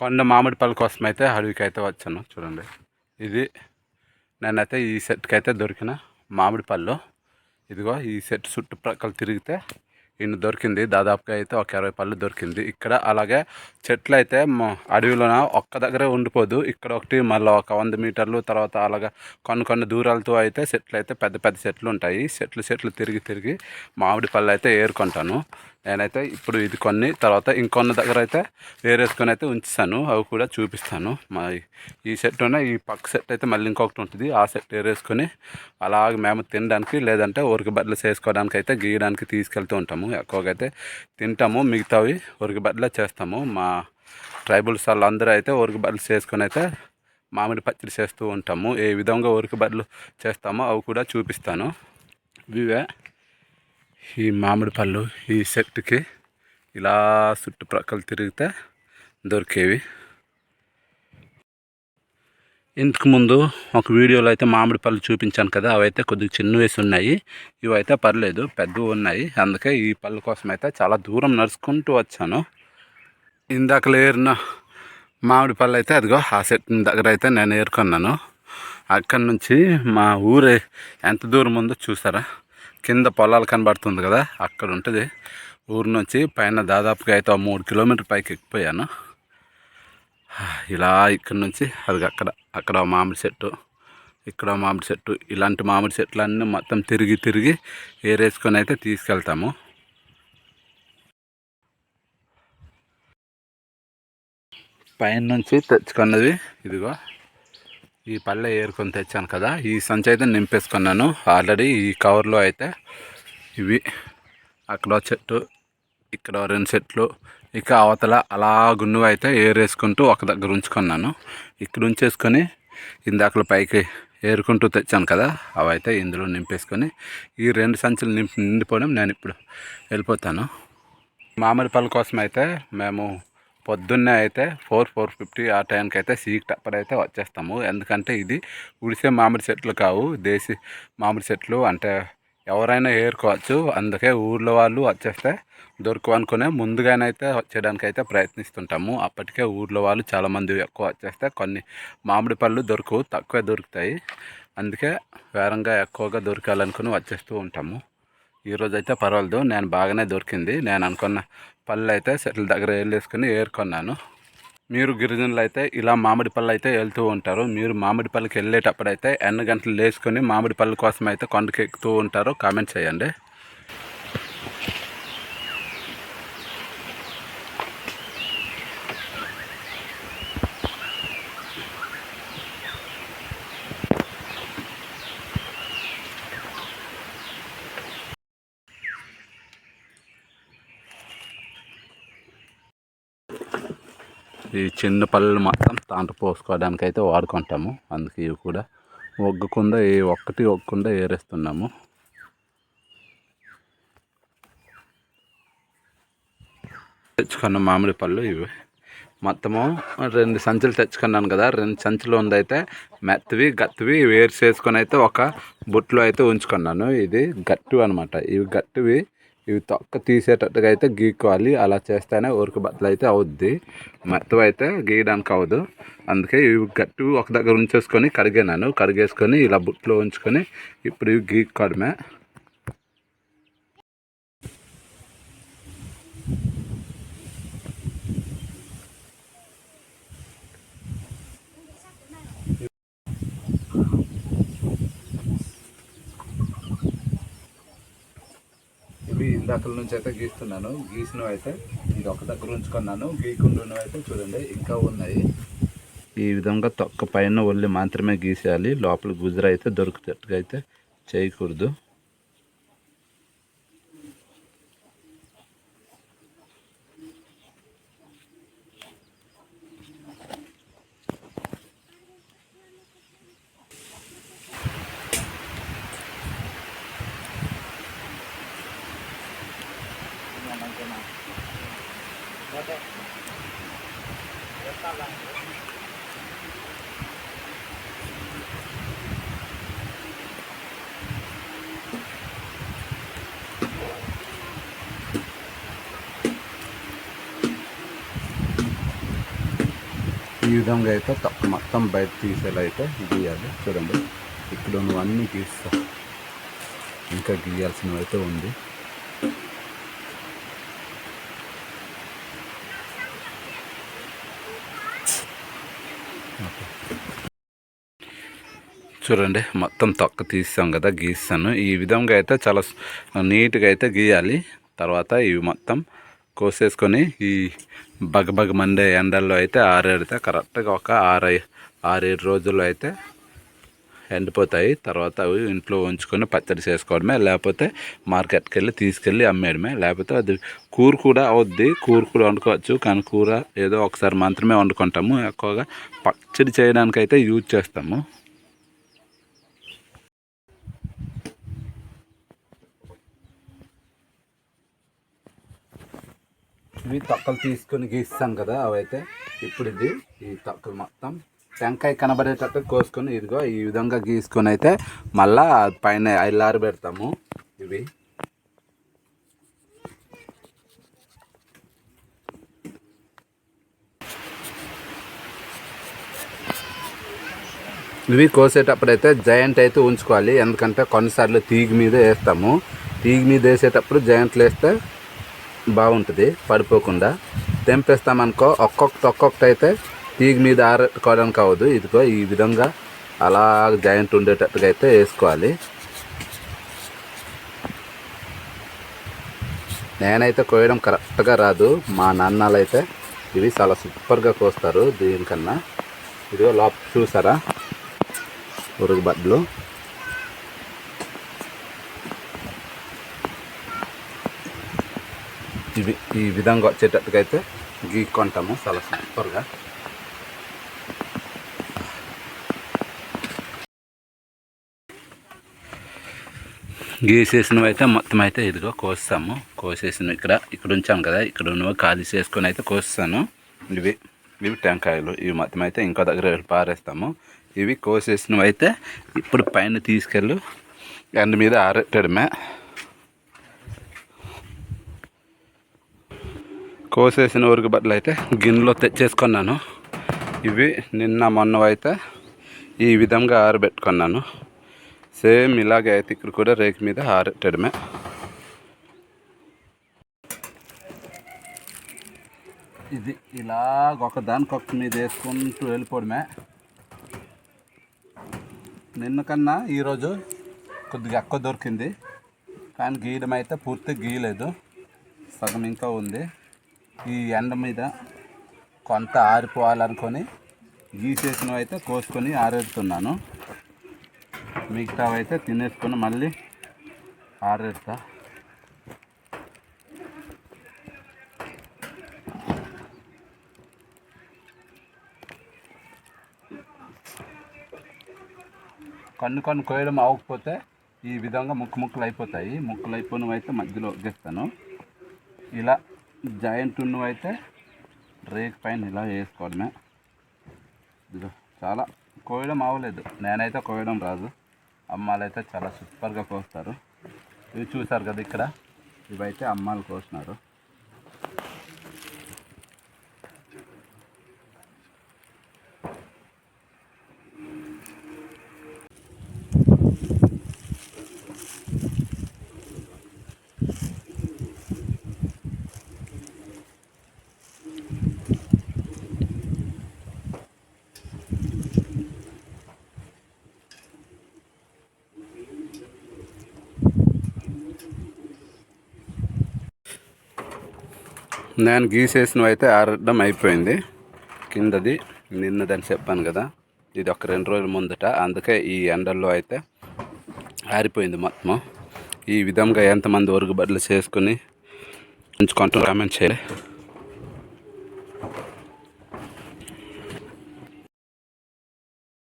కొండ మామిడి పళ్ళ కోసం అయితే అడవికి అయితే వచ్చాను చూడండి. ఇది నేనైతే ఈ సెట్కి అయితే దొరికిన మామిడి పళ్ళు. ఇదిగో ఈ సెట్ చుట్టుప్రక్కల తిరిగితే ఇన్ని దొరికింది. దాదాపుగా అయితే ఒక ఇరవై పళ్ళు దొరికింది. ఇక్కడ అలాగే చెట్లు అయితే అడవిలోన ఒక్క దగ్గరే ఉండిపోదు. ఇక్కడ ఒకటి మళ్ళీ ఒక వంద మీటర్లు తర్వాత అలాగా కొన్ని కొన్ని దూరాలతో అయితే చెట్లు అయితే పెద్ద పెద్ద చెట్లు ఉంటాయి చెట్లు చెట్లు తిరిగి తిరిగి మామిడి పళ్ళు అయితే ఏరుకుంటాను. నేనైతే ఇప్పుడు ఇది కొన్ని తర్వాత ఇంకొన్ని దగ్గర అయితే వేరేసుకొని అయితే ఉంచుతాను. అవి కూడా చూపిస్తాను. మా ఈ సెట్లోనే ఈ పక్క సెట్ అయితే మళ్ళీ ఇంకొకటి ఉంటుంది. ఆ సెట్ వేరేసుకొని అలాగ మేము తినడానికి లేదంటే ఉరికి బట్టలు చేసుకోవడానికి అయితే గీయడానికి తీసుకెళ్తూ ఉంటాము. ఎక్కువగా అయితే తింటాము. మిగతావి ఉరికి బట్టలే చేస్తాము. మా ట్రైబల్స్ వాళ్ళందరూ అయితే ఉరికి బట్టలు చేసుకొని అయితే మామిడి పచ్చడి చేస్తూ ఉంటాము. ఏ విధంగా ఉరికి బట్టలు చేస్తామో అవి కూడా చూపిస్తాను. ఇవే. ఈ మామిడి పళ్ళు ఈ సెట్కి ఇలా చుట్టుప్రక్కల తిరిగితే దొరికేవి. ఇంతకుముందు ఒక వీడియోలో అయితే మామిడి పళ్ళు చూపించాను కదా అవైతే కొద్దిగా చిన్న వేసి ఉన్నాయి. ఇవైతే పర్లేదు పెద్దవి ఉన్నాయి. అందుకే ఈ పళ్ళు కోసం అయితే చాలా దూరం నడుచుకుంటూ వచ్చాను. ఇందాక ఏరిన మామిడి పళ్ళు అయితే అదిగో ఆ సెట్ దగ్గర అయితే నేను ఏరుకున్నాను. అక్కడి నుంచి మా ఊరే ఎంత దూరం ఉందో చూసారా? కింద పొలాలు కనబడుతుంది కదా అక్కడ ఉంటుంది. ఊరు నుంచి పైన దాదాపుగా అయితే మూడు కిలోమీటర్ పైకి ఎక్కిపోయాను. ఇలా ఇక్కడ నుంచి అది అక్కడ అక్కడ మామిడి చెట్టు ఇక్కడ మామిడి చెట్టు ఇలాంటి మామిడి చెట్లన్నీ మొత్తం తిరిగి తిరిగి ఏరేసుకొని అయితే తీసుకెళ్తాము. పైన నుంచి తెచ్చుకున్నది ఇదిగో. ఈ పళ్ళ ఏరుకొని తెచ్చాను కదా ఈ సంచి అయితే నింపేసుకున్నాను. ఆల్రెడీ ఈ కవర్లో అయితే ఇవి అక్కడ చెట్టు ఇక్కడ రెండు చెట్లు ఇక అవతల అలా గున్నువు అయితే ఏరేసుకుంటూ ఒక దగ్గర ఉంచుకున్నాను. ఇక్కడ ఉంచేసుకొని ఇందాకలు పైకి ఏరుకుంటూ తెచ్చాను కదా అవి అయితే ఇందులో నింపేసుకొని ఈ రెండు సంచులు నింపి నిండిపోవడం నేను ఇప్పుడు వెళ్ళిపోతాను. మామిడి పళ్ళ కోసం అయితే మేము పొద్దున్నే అయితే ఫోర్ ఫోర్ ఫిఫ్టీ ఆ టైంకి అయితే సీక్ టప్పర్ అయితే వచ్చేస్తాము. ఎందుకంటే ఇది ఉడిసే మామిడి చెట్లు కావు దేశీ మామిడి చెట్లు. అంటే ఎవరైనా ఏరుకోవచ్చు. అందుకే ఊర్లో వాళ్ళు వచ్చేస్తే దొరకవు అనుకునే ముందుగానైతే వచ్చేయడానికి అయితే ప్రయత్నిస్తుంటాము. అప్పటికే ఊర్లో వాళ్ళు చాలామంది ఎక్కువ వచ్చేస్తే కొన్ని మామిడి పళ్ళు దొరకవు తక్కువే దొరుకుతాయి. అందుకే వేరంగా ఎక్కువగా దొరకాలనుకుని వచ్చేస్తూ ఉంటాము. ఈరోజు అయితే పర్వాలేదు నేను బాగానే దొరికింది. నేను అనుకున్న పళ్ళు అయితే చెట్ల దగ్గర వెళ్ళేసుకుని ఏరుకున్నాను. మీరు గిరిజనులు అయితే ఇలా మామిడి పళ్ళు అయితే వెళ్తూ ఉంటారు. మీరు మామిడి పళ్ళకి వెళ్ళేటప్పుడు అయితే ఎన్ని గంటలు లేచుకొని మామిడి పళ్ళ కోసం అయితే కొండకి ఎక్కుతూ ఉంటారో కామెంట్ చేయండి. ఈ చిన్న పళ్ళు మాత్రం తాంట పోసుకోవడానికి అయితే వాడుకుంటాము. అందుకే ఇవి కూడా ఒగ్గకుండా ఏ ఒక్కటి ఒగ్గకుండా ఏరేస్తున్నాము. తెచ్చుకున్న మామిడి పళ్ళు ఇవి. మొత్తము రెండు సంచులు తెచ్చుకున్నాను కదా రెండు సంచులు ఉందైతే మెత్తవి గట్టివి వేరు చేసుకొని అయితే ఒక బుట్లో అయితే ఉంచుకున్నాను. ఇది గట్టివి అనమాట ఇవి గట్టివి ఇవి తొక్క తీసేటట్టుగా అయితే గీక్కోవాలి. అలా చేస్తేనే ఊరికి బట్టలు అయితే అవుద్ది. మెత్తవి అయితే గీయడానికి అవ్వదు. అందుకే ఇవి గట్టి ఒక దగ్గర ఉంచేసుకొని కడిగాను కడిగేసుకొని ఇలా బుట్లో ఉంచుకొని ఇప్పుడు ఇవి గీక్కోవడమే ఇవి ఇందాకల నుంచి అయితే గీస్తున్నాను. గీసినవి అయితే ఇది ఒక దగ్గర ఉంచుకున్నాను. గీకుండునవి అయితే చూడండి ఇంకా ఉన్నాయి. ఈ విధంగా తొక్క పైన ఒళ్ళి మాత్రమే గీసేయాలి. లోపల గుజర అయితే దొరికేటట్టుగా అయితే చేయకూడదు. ఈ విధంగా అయితే మొత్తం బయట తీసేలా అయితే గీయాలి. చూడండి. ఇక్కడ నువ్వు అన్నీ గీస్తా ఇంకా గీయాల్సినవి అయితే ఉంది. చూడండి మొత్తం తొక్క తీసాం కదా గీస్తాను ఈ విధంగా అయితే చాలా నీట్గా అయితే గీయాలి. తర్వాత ఇవి మొత్తం కోసేసుకొని ఈ బగబగ మండే ఎండల్లో అయితే ఆరేడితే కరెక్ట్గా ఒక ఆరు ఆరేడు రోజుల్లో అయితే ఎండిపోతాయి. తర్వాత అవి ఇంట్లో ఉంచుకొని పచ్చడి చేసుకోవడమే లేకపోతే మార్కెట్కి వెళ్ళి తీసుకెళ్ళి అమ్మేయడమే. లేకపోతే అది కూర కూడా అవుద్ది. కూర కూడా వండుకోవచ్చు. కానీ కూర ఏదో ఒకసారి మాత్రమే వండుకుంటాము. ఎక్కువగా పచ్చడి చేయడానికైతే యూజ్ చేస్తాము. ఇవి తొక్కలు తీసుకొని గీస్తాం కదా అవైతే. ఇప్పుడు ఇది ఈ తొక్కలు మొత్తం. టెంకాయ కనబడేటట్టు కోసుకొని ఇదిగో ఈ విధంగా గీసుకొని అయితే మళ్ళా పైన ఐలారు పెడతాము ఇవి. ఇవి కోసేటప్పుడైతే జాయింట్ అయితే ఉంచుకోవాలి. ఎందుకంటే కొన్నిసార్లు తీగి మీద వేస్తాము. తీగ మీద వేసేటప్పుడు జాయింట్లు వేస్తే బాగుంటుంది పడిపోకుండా. తెంపేస్తామనుకో ఒక్కొక్కటి ఒక్కొక్కటి అయితే తీగ మీద ఆరెట్టుకోవడానికి అవ్వదు. ఇదిగో ఈ విధంగా అలా జాయింట్ ఉండేటట్టుగా అయితే వేసుకోవాలి. నేనైతే కోయడం కరెక్ట్గా రాదు. మా నాన్నలు అయితే ఇవి చాలా సూపర్గా కోస్తారు దీనికన్నా. ఇదిగో లోపల చూసారా? ఉరుగు బడ్లు. ఇవి ఈ విధంగా వచ్చేటట్టుగా అయితే గీక్కుంటాము చాలా సూపర్గా. గీసేసినవి అయితే మొత్తం అయితే ఇదిగో కోస్తాము. కోసేసినవి ఇక్కడ ఇక్కడ ఉంచాం కదా ఇక్కడ ఉన్నవి ఖాళీ చేసుకొని అయితే కోస్తాను. ఇవి ఇవి టెంకాయలు ఇవి మొత్తం అయితే ఇంకో దగ్గర పారేస్తాము. ఇవి కోసేసినవి అయితే ఇప్పుడు పైన తీసుకెళ్ళి ఎండ మీద ఆరెట్టడమే కోసేసిన ఊరికి బట్టలు అయితే గిన్నెలో తెచ్చేసుకున్నాను. ఇవి నిన్న మొన్న అయితే ఈ విధంగా ఆరబెట్టుకున్నాను. సేమ్ ఇలాగే అయితే ఇక్కడ కూడా రేకు మీద ఆరెట్టడమే ఇది ఇలాగ ఒక దానికొక మీద వేసుకుంటూ వెళ్ళిపోవడమే. నిన్న కన్నా ఈరోజు కొద్దిగా ఎక్కువ దొరికింది. కానీ గీయడం అయితే పూర్తిగా గీయలేదు. సగం ఇంకా ఉంది. ఈ ఎండ మీద కొంత ఆరిపోవాలనుకొని గీసేసినవి అయితే కోసుకొని ఆరేడుతున్నాను మిగతావి అయితే తినేసుకొని మళ్ళీ ఆరేస్తా. కన్ను కన్ను కోయడం అవ్వకపోతే ఈ విధంగా ముక్కు ముక్కలు అయిపోతాయి ముక్కలు అయిపోయినవి అయితే మధ్యలో వదిలేస్తాను ఇలా జాయింట్ ఉన్నవి అయితే రేక్ పైన ఇలా వేసుకోవడమే ఇదిగో చాలా కోయడం అవ్వలేదు. నేనైతే కోయడం రాదు. అమ్మాలు అయితే చాలా సూపర్గా కోస్తారు. ఇవి చూసారు కదా ఇక్కడ? ఇవైతే అమ్మాలు కోసినారు. నేను గీసేసినవి అయితే ఆరడం అయిపోయింది. కిందది నిన్నదని చెప్పాను కదా. ఇది ఒక రెండు రోజుల ముందట. అందుకే ఈ ఎండల్లో అయితే ఆరిపోయింది మొత్తం. ఈ విధంగా ఎంతమంది ఒరుగుబడులు చేసుకుని ఉంచుకుంటూ కామెంట్ చేయాలి